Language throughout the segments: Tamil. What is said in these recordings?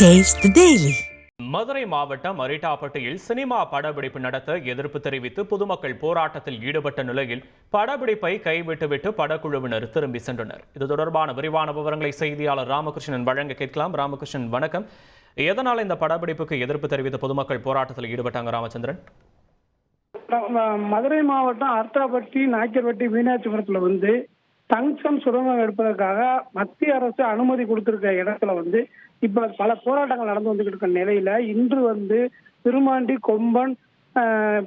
Taste the Daily. மதுரை மாவட்டம் அரிட்டாப்பட்டியில் சினிமா படப்பிடிப்பு நடத்த எதிர்ப்பு தெரிவித்து பொதுமக்கள் போராட்டத்தில் ஈடுபட்ட நிலையில் படப்பிடிப்பை கைவிட்டுவிட்டு படக்குழுவினர் திரும்பி சென்றனர். இது தொடர்பான விரிவான விவரங்களை செய்தியாளர் ராமகிருஷ்ணன் வழங்க கேட்கலாம். ராமகிருஷ்ணன் வணக்கம். எதனால் இந்த படப்பிடிப்புக்கு எதிர்ப்பு தெரிவித்து பொதுமக்கள் போராட்டத்தில் ஈடுபட்டாங்க ராமச்சந்திரன்? மதுரை மாவட்டம் அர்த்தாப்பட்டி நாய்க்கர்பட்டி மீனாட்சிபுரத்துல வந்து தங்கம் சுரங்கம் எடுப்பதற்காக மத்திய அரசு அனுமதி கொடுத்திருக்க இடத்துல வந்து இப்ப பல போராட்டங்கள் நடந்து வந்துகிட்டு இருக்க நிலையில இன்று வந்து திருமாண்டி கொம்பன்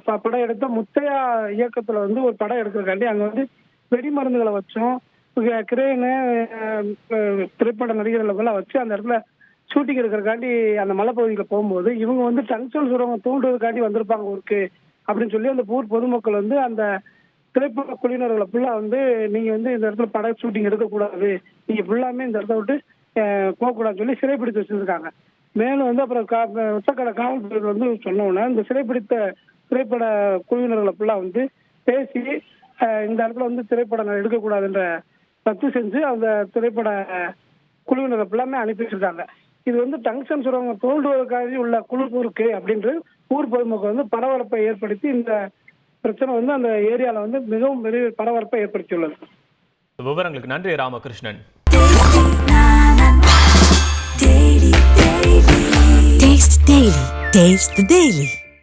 படம் எடுத்த முத்தையா இயக்கத்துல வந்து ஒரு படம் எடுக்கிறக்காண்டி அங்க வந்து வெடிமருந்துகளை வச்சோம் கிரேனு திரைப்பட நடிகர்களை எல்லாம் வச்சு அந்த இடத்துல ஷூட்டிங் இருக்கிறக்காண்டி அந்த மலைப்பகுதியில் போகும்போது இவங்க வந்து டங்ஸ்டன் சுரங்கம் தூண்டுறதுக்காண்டி வந்திருப்பாங்க ஊருக்கு அப்படின்னு சொல்லி அந்த ஊர் பொதுமக்கள் வந்து அந்த திரைப்பட குழுவினர்களை ஃபுல்லா வந்து நீங்க வந்து இந்த இடத்துல பட ஷூட்டிங் எடுக்கக்கூடாது. நீங்க ஃபுல்லாமே இந்த இடத்த விட்டு போகக்கூடாதுன்னு சொல்லி சிறைப்பிடித்து வச்சிருக்காங்க. மேலும் வந்து அப்புறம் கா ஒத்தக்கடை காவல்துறை வந்து சொன்னோன்னா இந்த சிறைப்பிடித்த திரைப்பட குழுவினர்களை ஃபுல்லா வந்து பேசி இந்த இடத்துல வந்து திரைப்படங்கள் எடுக்கக்கூடாதுன்ற ரத்து செஞ்சு அந்த திரைப்பட குழுவினரை ஃபுல்லாமே அனுப்பி வச்சிருக்காங்க. இது வந்து டங்ஷன் சுரங்கம் தோண்டுவதற்காக உள்ள குழு இருக்கு அப்படின்று ஊர் பொதுமக்கள் வந்து பரபரப்பை ஏற்படுத்தி இந்த பிரச்சனை வந்து அந்த ஏரியால வந்து மிகவும் பெரிய பரபரப்பை ஏற்படுத்தியுள்ளது விவரங்களுக்கு நன்றி Ramakrishnan Taste Daily. Taste the Daily.